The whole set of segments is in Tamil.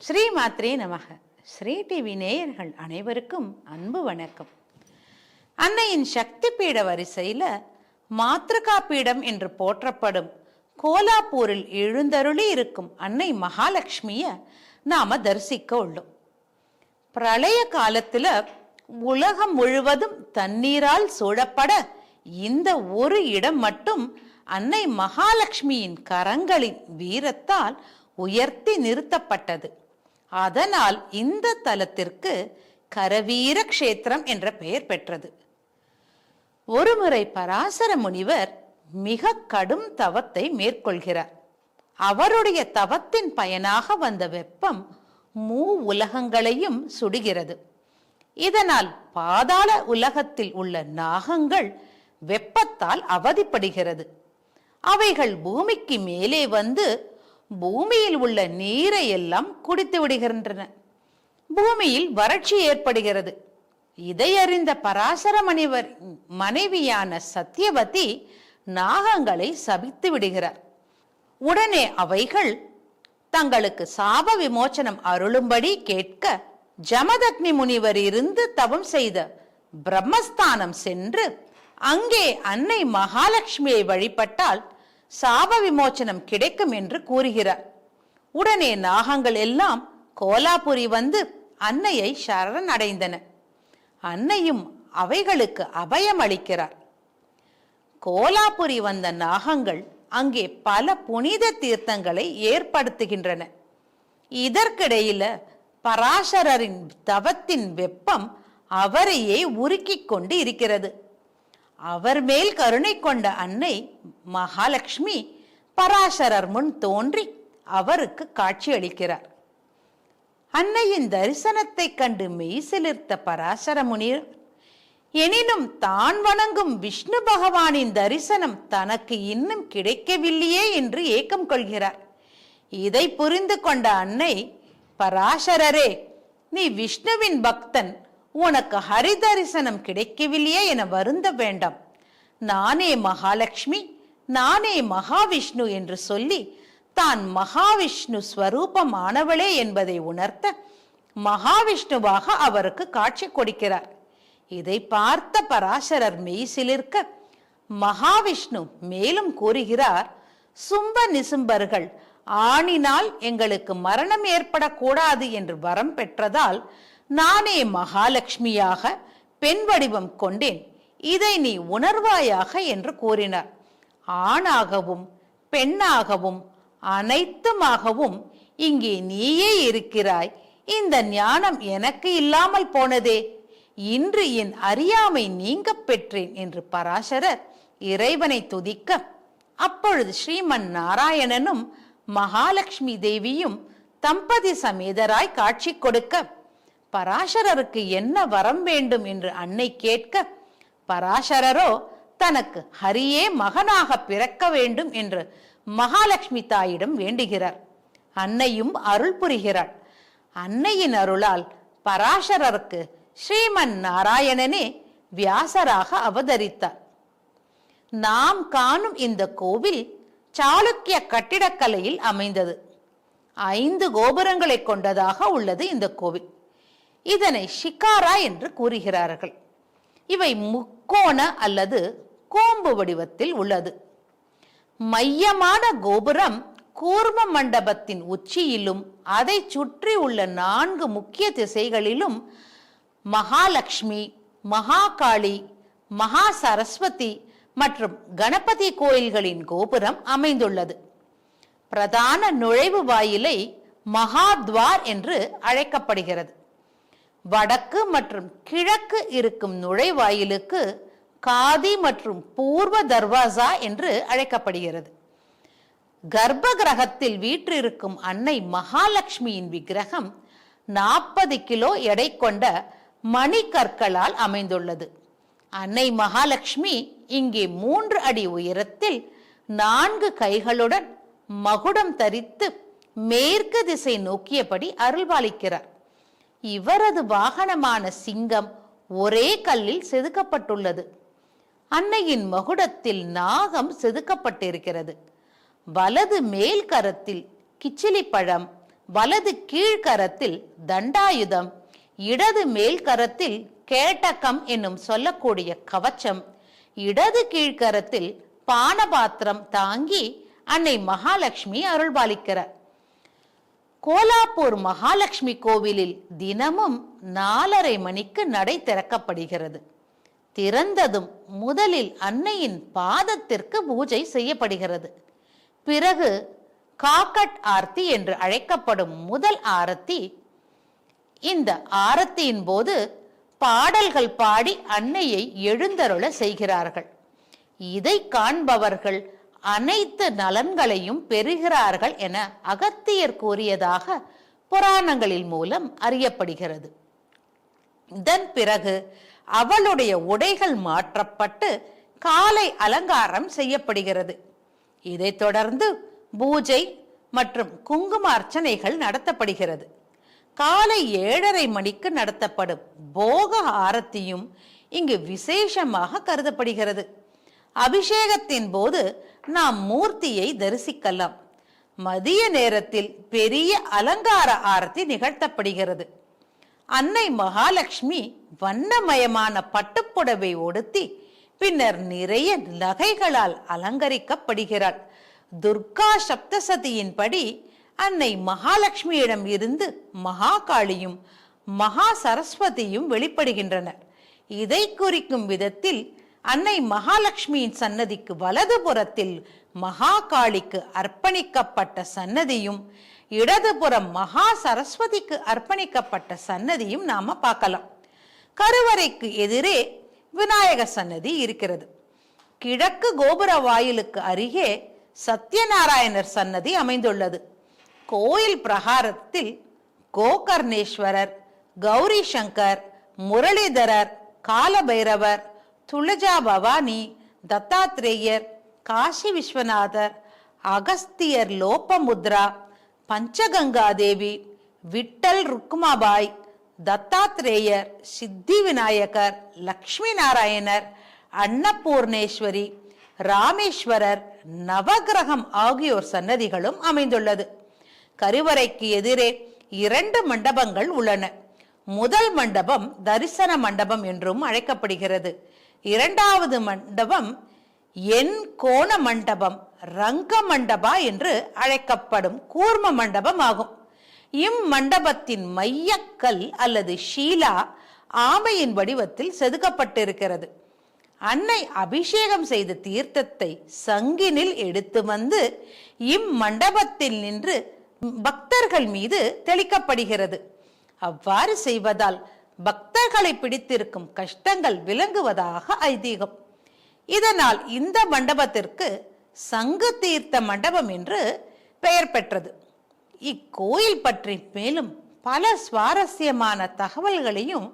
ஸ்ரீ மாத்ரே நமக. ஸ்ரீ டிவி நேயர்கள் அனைவருக்கும் அன்பு வணக்கம். அன்னையின் சக்தி பீட வரிசையில் மாத்ருகா பீடம் என்று போற்றப்படும் கோலாப்பூரில் எழுந்தருளி இருக்கும் அன்னை மகாலட்சுமிய நாம தரிசிக்க உள்ளோம். பிரளய காலத்துல உலகம் முழுவதும் தண்ணீரால் சூழப்பட இந்த ஒரு இடம் மட்டும் அன்னை மகாலட்சுமியின் கரங்களின் வீரத்தால் உயர்த்தி நிறுத்தப்பட்டது. அதனால் இந்த தலத்திற்கு கரவீர க்ஷேத்திரம் என்ற பெயர் பெற்றது. ஒருமுறை பராசர முனிவர் மிக கடும் தவத்தை மேற்கொள்கிறார். அவருடைய தவத்தின் பயனாக வந்த வெப்பம் மூ உலகங்களையும் சுடுகிறது. இதனால் பாதாள உலகத்தில் உள்ள நாகங்கள் வெப்பத்தால் அவதிப்படுகிறது. அவைகள் பூமிக்கு மேலே வந்து பூமியில் உள்ள நீரை எல்லாம் குடித்து விடுகின்றன. பூமியில் வறட்சி ஏற்படுகிறது. இதை அறிந்த பராசர மனிவர் மனைவியான சத்தியவதி நாகங்களை சபித்து விடுகிறார். உடனே அவைகள் தங்களுக்கு சாப விமோச்சனம் அருளும்படி கேட்க ஜமதக்னி முனிவர் இருந்து தவம் செய்த பிரம்மஸ்தானம் சென்று அங்கே அன்னை மகாலட்சுமியை வழிபட்டால் சாப விமோச்சனம் கிடைக்கும் என்று கூறுகிறார். உடனே நாகங்கள் எல்லாம் கோலாபுரி வந்து அன்னையை சரண் அடைந்தன. அன்னையும் அவைகளுக்கு அபயம் அளிக்கிறார். கோலாபுரி வந்த நாகங்கள் அங்கே பல புனித தீர்த்தங்களை ஏற்படுத்துகின்றன. இதற்கிடையில பராசரரின் தவத்தின் வெப்பம் அவரையே உருக்கிக் கொண்டு இருக்கிறது. அவர் மேல் கருணை கொண்ட அன்னை மகாலட்சுமி பராசரர் முன் தோன்றி அவருக்கு காட்சியளிக்கிறார். அன்னையின் தரிசனத்தைக் கண்டு மெய்சிலிர்த்த பராசர முனிவர் எனினும் தான் வணங்கும் விஷ்ணு பகவானின் தரிசனம் தனக்கு இன்னும் கிடைக்கவில்லையே என்று ஏக்கம் கொள்கிறார். இதை புரிந்து கொண்ட அன்னை பராசரரே நீ விஷ்ணுவின் பக்தன் உனக்கு ஹரி தரிசனம் கிடைக்கவில்லையே என வருந்த வேண்டாம். நானே மகாலட்சுமி நானே மகாவிஷ்ணு என்று சொல்லி தான் மகாவிஷ்ணு ஸ்வரூபமானவளே என்பதை உணர்த்த மகாவிஷ்ணுவாக அவருக்கு காட்சி கொடுக்கிறார். இதை பார்த்த பராசரர் மெய் சிலிர்க்க மகாவிஷ்ணு மேலும் கூறுகிறார் சும்ப நிசும்பர்கள் ஆணினால் எங்களுக்கு மரணம் ஏற்படக்கூடாது என்று வரம் பெற்றதால் நானே மகாலட்சுமியாக பெண் வடிவம் கொண்டேன். இதை நீ உணர்வாயாக என்று கூறினார். ஆணாகவும் பெண்ணாகவும் அனைத்துமாகவும் இங்கே நீயே இருக்கிறாய். இந்த ஞானம் எனக்கு இல்லாமல் போனதே. இன்று என் அறியாமை நீங்க பெற்றேன் என்று பராசரர் இறைவனை துதிக்க. அப்பொழுது ஸ்ரீமன் நாராயணனும் மகாலட்சுமி தேவியும் தம்பதி சமேதராய் காட்சி கொடுக்க. பராசரருக்கு என்ன வரம் வேண்டும் என்று அன்னை கேட்க பராசரரோ தனக்கு ஹரியே மகனாக பிறக்க வேண்டும் என்று மகாலட்சுமி தாயிடம் வேண்டுகிறார். அன்னையும் அருள் புரிகிறாள். அன்னையின் அருளால் பராசரருக்கு ஸ்ரீமன் நாராயணனே வியாசராக அவதரித்தார். நாம் காணும் இந்த கோவில் சாளுக்கிய கட்டிடக்கலையில் அமைந்தது. ஐந்து கோபுரங்களை கொண்டதாக உள்ளது இந்த கோவில். இதனை ஷிகாரா என்று கூறுகிறார்கள். இவை முக்கோண அல்லது கோம்பு வடிவத்தில் உள்ளது. மையமான கோபுரம் கூர்ம மண்டபத்தின் உச்சியிலும் அதை சுற்றி உள்ள நான்கு முக்கிய திசைகளிலும் மகாலட்சுமி மகாகாளி மகா சரஸ்வதி மற்றும் கணபதி கோயில்களின் கோபுரம் அமைந்துள்ளது. பிரதான நுழைவு வாயிலை மகாத்வார் என்று அழைக்கப்படுகிறது. வடக்கு மற்றும் கிழக்கு இருக்கும் நுழைவாயிலுக்கு காதி மற்றும் பூர்வ தர்வாசா என்று அழைக்கப்படுகிறது. கர்ப்ப கிரகத்தில் வீற்றிருக்கும் அன்னை மகாலட்சுமியின் விக்கிரகம் நாற்பது கிலோ எடை கொண்ட மணிக்கற்களால் அமைந்துள்ளது. அன்னை மகாலட்சுமி இங்கே மூன்று அடி உயரத்தில் நான்கு கைகளுடன் மகுடம் தரித்து மேற்கு திசை நோக்கியபடி அருள்பாலிக்கிறார். இவரது வாகனமான சிங்கம் ஒரே கல்லில் செதுக்கப்பட்டுள்ளது. அன்னையின் மகுடத்தில் நாகம் செதுக்கப்பட்டிருக்கிறது. வலது மேல் கரத்தில் கிச்சிலி பழம் வலது கீழ்கரத்தில் தண்டாயுதம் இடது மேல் கரத்தில் கேட்டகம் என்னும் சொல்லக்கூடிய கவச்சம் இடது கீழ்கரத்தில் பானபாத்திரம் தாங்கி அன்னை மகாலட்சுமி அருள்பாலிக்கிறார். கோலாப்பூர் மகாலட்சுமி கோவிலில் தினமும் நாலரை மணிக்கு நடை திறக்கப்படுகிறது. திறந்ததும் முதலில் அன்னையின் பாதத்திற்கு பூஜை செய்யப்படுகிறது. பிறகு காக்கட் ஆர்த்தி என்று அழைக்கப்படும் முதல் ஆரத்தி. இந்த ஆரத்தியின் போது பாடல்கள் பாடி அன்னையை எழுந்தருள செய்கிறார்கள். இதை காண்பவர்கள் அனைத்து நலன்களையும் பெறுகிறார்கள் என அகத்தியர் கூறியதாக புராணங்களில் மூலம் அறியப்படுகிறது. இதன் பிறகு அவளுடைய உடைகள் மாற்றப்பட்டு காலை அலங்காரம் செய்யப்படுகிறது. இதைத் தொடர்ந்து பூஜை மற்றும் குங்கும அர்ச்சனைகள் நடத்தப்படுகிறது. காலை ஏழரை மணிக்கு நடத்தப்படும் போக ஆரத்தியும் இங்கு விசேஷமாக கருதப்படுகிறது. அபிஷேகத்தின் போது நாம் மூர்த்தியை தரிசிக்கலாம். மதிய நேரத்தில் பெரிய அலங்கார ஆரத்தி நிகழ்த்தப்படுகிறது. அன்னை மகாலட்சுமி வண்ணமயமான பட்டுப்புடவை உடுத்தி பின்னர் நிறைய நகைகளால் அலங்கரிக்கப்படுகிறாள். துர்கா சப்தசதியின்படி அன்னை மகாலட்சுமியிடம் இருந்து மகாகாளியும் மகா சரஸ்வதியும் வெளிப்படுகின்றனர். இதை குறிக்கும் விதத்தில் அன்னை மகாலட்சுமியின் சன்னதிக்கு வலதுபுறத்தில் மகாகாளிக்கு அர்ப்பணிக்கப்பட்ட சன்னதியும் இடதுபுறம் மகா சரஸ்வதிக்கு அர்ப்பணிக்கப்பட்ட சன்னதியும் நாம பார்க்கலாம். கருவறைக்கு எதிரே விநாயக சன்னதி இருக்கிறது. கிழக்கு கோபுர வாயிலுக்கு அருகே சத்யநாராயணர் சன்னதி அமைந்துள்ளது. கோயில் பிரகாரத்தில் கோகர்ணேஸ்வரர் கௌரி சங்கர் முரளிதரர் காலபைரவர் துளஜா பவானி தத்தாத்ரேயர் காசி விஸ்வநாதர் அகஸ்தியர் லோபமுத்ரா பஞ்சகங்காதேவி விட்டல் ருக்குமாபாய் தத்தாத்ரேயர் சித்தி விநாயகர் லக்ஷ்மி நாராயணர் அன்னபூர்ணேஸ்வரி ராமேஸ்வரர் நவகிரகம் ஆகியோர் சன்னதிகளும் அமைந்துள்ளது. கருவறைக்கு எதிரே இரண்டு மண்டபங்கள் உள்ளன. முதல் மண்டபம் தரிசன மண்டபம் என்றும் அழைக்கப்படுகிறது. இரண்டாவது மண்டபம் என் கோண மண்டபம் ரங்க மண்டபா என்று அழைக்கப்படும் கூர்ம மண்டபம் ஆகும். இம்மண்டபத்தின் மையக்கல் அல்லது ஷீலா ஆமையின் வடிவத்தில் செதுக்கப்பட்டிருக்கிறது. அன்னை அபிஷேகம் செய்த தீர்த்தத்தை சங்கினில் எடுத்து வந்து இம்மண்டபத்தில் நின்று பக்தர்கள் மீது தெளிக்கப்படுகிறது. அவ்வாறு செய்வதால் பக்தர்களை பிடித்திருக்கும் கஷ்டங்கள் விளங்குவதாக ஐதீகம். இதனால் இந்த மண்டபத்திற்கு சங்கு தீர்த்த மண்டபம் என்று பெயர் பெற்றது. இக்கோயில் பற்றி மேலும் பல சுவாரஸ்யமான தகவல்களையும்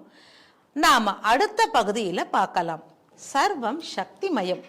நாம் அடுத்த பகுதியில் பார்க்கலாம். சர்வம் சக்திமயம்.